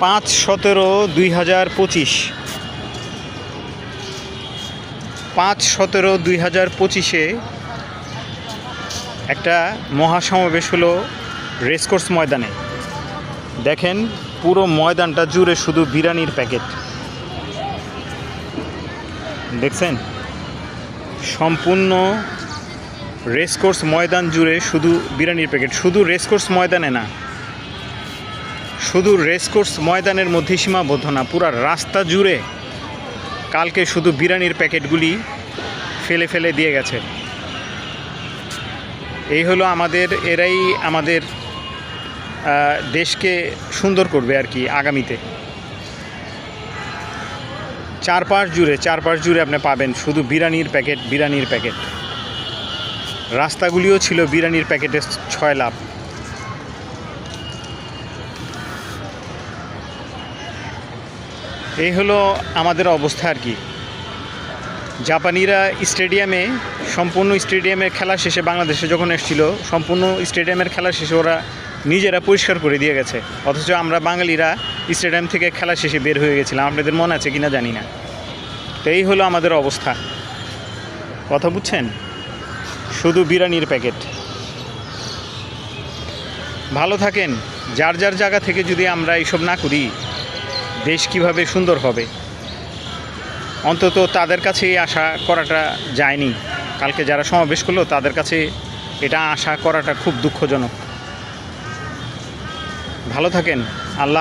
পাঁচ সতেরো দুই হাজার পঁচিশ। পাঁচ সতেরো দুই হাজার পঁচিশে একটা মহাসমাবেশ হলো রেসকোর্স ময়দানে। দেখেন পুরো ময়দানটা জুড়ে শুধু বিরিয়ানির প্যাকেট। দেখছেন? সম্পূর্ণ রেসকোর্স ময়দান জুড়ে শুধু বিরিয়ানির প্যাকেট। শুধু রেসকোর্স ময়দানে না শুধু রেসকোর্স ময়দানের মধ্যে সীমাবদ্ধ না, পুরো রাস্তা জুড়ে কালকে শুধু বিরিয়ানির প্যাকেটগুলি ফেলে ফেলে দিয়ে গেছে। এই হলো আমাদের, এরাই আমাদের দেশকে সুন্দর করবে আর কি আগামীতে। চারপাশ জুড়ে চারপাশ জুড়ে আপনি পাবেন শুধু বিরিয়ানির প্যাকেট বিরিয়ানির প্যাকেট। রাস্তাগুলিও ছিল বিরিয়ানির প্যাকেটের ছয় লাভ। এই হলো আমাদের অবস্থা আর কি। জাপানিরা স্টেডিয়ামে, সম্পূর্ণ স্টেডিয়ামের খেলা শেষে বাংলাদেশে যখন এসেছিল, সম্পূর্ণ স্টেডিয়ামের খেলা শেষে ওরা নিজেরা পরিষ্কার করে দিয়ে গেছে। অথচ আমরা বাঙালিরা স্টেডিয়াম থেকে খেলা শেষে বের হয়ে গেছিলাম। আপনাদের মনে আছে কিনা জানি না। তো এই হলো আমাদের অবস্থা। কথা বুঝছেন? শুধু বিরিয়ানির প্যাকেট। ভালো থাকেন। যার যার জায়গা থেকে যদি আমরা এইসব না করি দেশ কীভাবে সুন্দর হবে? অন্তত তাদের কাছে আশা করাটা যায়নি। কালকে যারা সমাবেশ করল, তাদের কাছে এটা আশা করাটা খুব দুঃখজনক। ভালো থাকেন। আল্লাহ